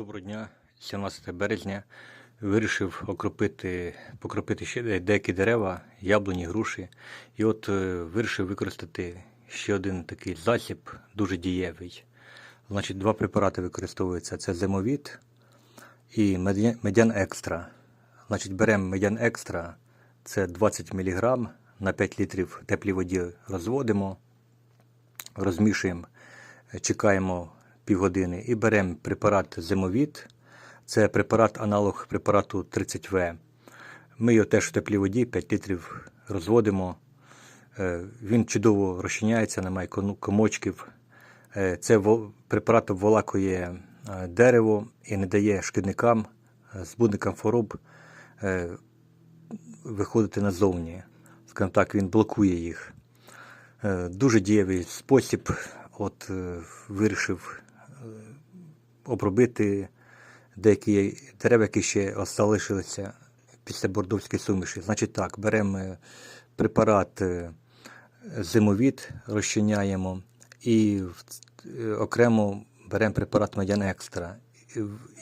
Доброго дня, 17 березня. Вирішив окропити, покропити ще деякі дерева, яблуні, груші. І от е, вирішив використати ще один такий засіб, дуже дієвий. Значить, два препарати використовуються: це зимовіт і медян екстра. Значить, беремо медян екстра, це 20 мг на 5 літрів теплій воді розводимо, розмішуємо, чекаємо півгодини і беремо препарат зимовіт. Це препарат аналог препарату 30В. Ми його теж в теплій воді 5 літрів розводимо. Е, Він чудово розчиняється, немає комочків. Е, Це препарат обволакує е, дерево і не дає шкідникам, збудникам хвороб виходити назовні. Скажімо так, він блокує їх. Дуже дієвий спосіб. От вирішив обробити деякі дерева, які ще залишилися після бордовської суміші. Значить так, беремо е, препарат е, зимовіт, розчиняємо і е, окремо беремо препарат Медян Екстра.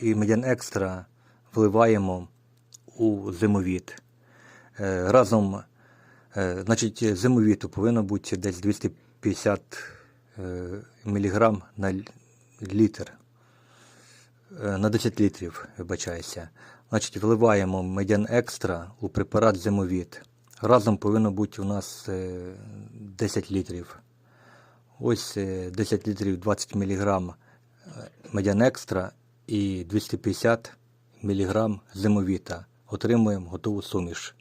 І Медян Екстра вливаємо у зимовіт. Разом, значить, зимовіту повинно бути десь 250 мг на літр. Е, На 10 літрів, вибачаюся. Значить, вливаємо медян екстра у препарат зимовіт. Разом повинно бути у нас е, 10 літрів. Ось е, 10 літрів 20 мг медян екстра і 250 мг зимовіта. Отримуємо готову суміш.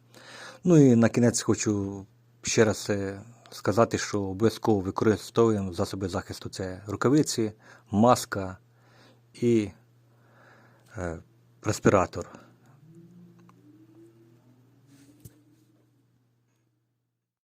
Ну і на кінець хочу ще раз е, сказати, що обов'язково використовуємо засоби захисту. Це рукавиці, маска і е, респіратор.